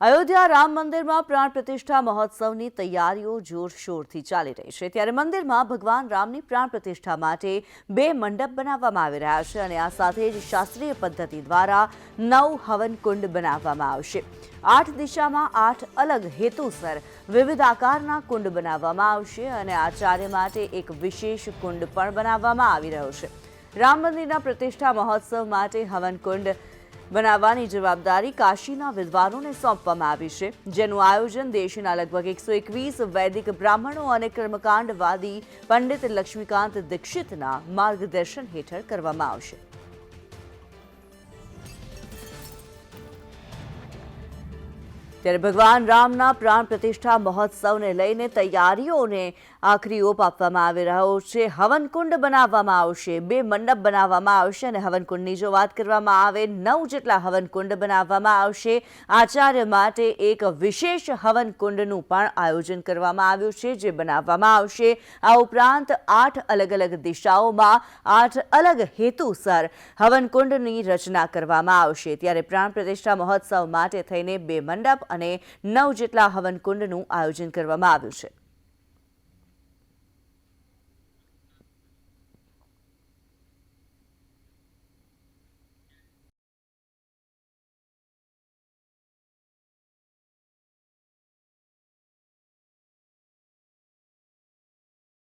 અયોધ્યા રામ મંદિરમાં પ્રાણ પ્રતિષ્ઠા મહોત્સવની તૈયારીઓ જોરશોરથી ચાલી રહી છે. ત્યારે મંદિરમાં ભગવાન રામની પ્રાણ પ્રતિષ્ઠા માટે બે મંડપ બનાવવામાં આવી રહ્યા છે અને આ સાથે જ શાસ્ત્રીય પદ્ધતિ દ્વારા નવ હવન કુંડ બનાવવામાં આવશે. આઠ દિશામાં આઠ અલગ હેતુસર વિવિધ આકારના કુંડ બનાવવામાં આવશે અને આચાર્ય માટે એક વિશેષ કુંડ પણ બનાવવામાં આવી રહ્યો છે. રામ મંદિરના પ્રતિષ્ઠા મહોત્સવ માટે હવન કુંડ બનાવવાની જવાબદારી કાશીના વિદ્વાનોને સોંપવામાં આવી છે, જેનું આયોજન દેશના લગભગ એકસો એકવીસ વૈદિક બ્રાહ્મણો અને કર્મકાંડવાદી પંડિત લક્ષ્મીકાંત દીક્ષિતના માર્ગદર્શન હેઠળ કરવામાં આવશે. ત્યારે ભગવાન રામના પ્રાણ પ્રતિષ્ઠા મહોત્સવને લઈને તૈયારીઓને આખરી ઓપ આપવામાં આવી રહ્યો છે. હવનકુંડ બનાવવામાં આવશે, બે મંડપ બનાવવામાં આવશે અને હવનકુંડની જો વાત કરવામાં આવે, નવ જેટલા હવનકુંડ બનાવવામાં આવશે. આચાર્ય માટે એક વિશેષ હવનકુંડનું પણ આયોજન કરવામાં આવ્યું છે, જે બનાવવામાં આવશે. આ ઉપરાંત આઠ અલગ અલગ દિશાઓમાં આઠ અલગ હેતુસર હવનકુંડની રચના કરવામાં આવશે. ત્યારે પ્રાણ પ્રતિષ્ઠા મહોત્સવ માટે થઈને બે મંડપ અને નવ જેટલા હવનકુંડનું આયોજન કરવામાં આવ્યું છે.